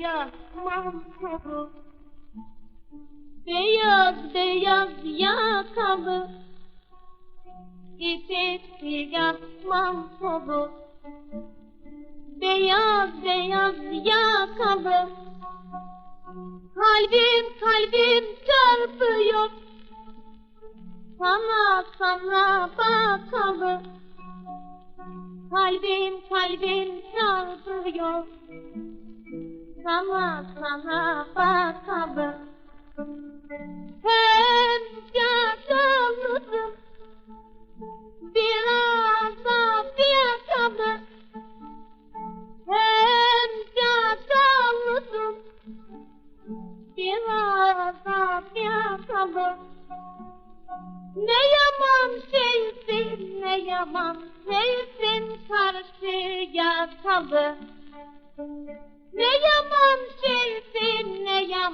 yakmam topu Beyaz beyaz yakalı İpekli yakmam topu Beyaz beyaz yakalı Kalbim kalbim çarpıyor. Sana sana bakalı Kalbim kalbim çarpıyor Sana sana bakalı Hem cadalısın Biraz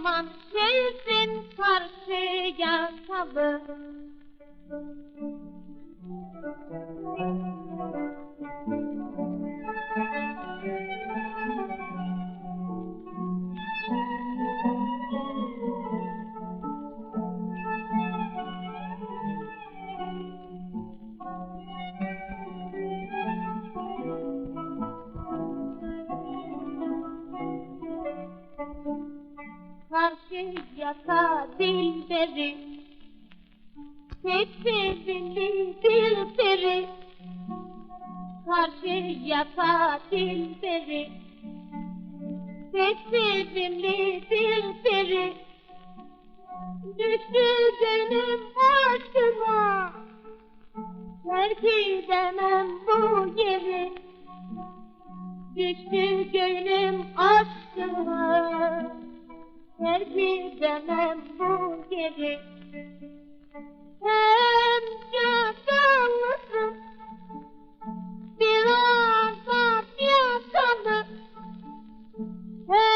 ne yaman şeysin karşıya yaka dilberi Sesini dilberi Karşı yaka dilberi Sesini dilberi Düştü gönlüm aşkına Terk edemem bu yeri. Düştü gönlüm aşkına Terk edemem bu Hem cadalısın Biraz da yakalı Hem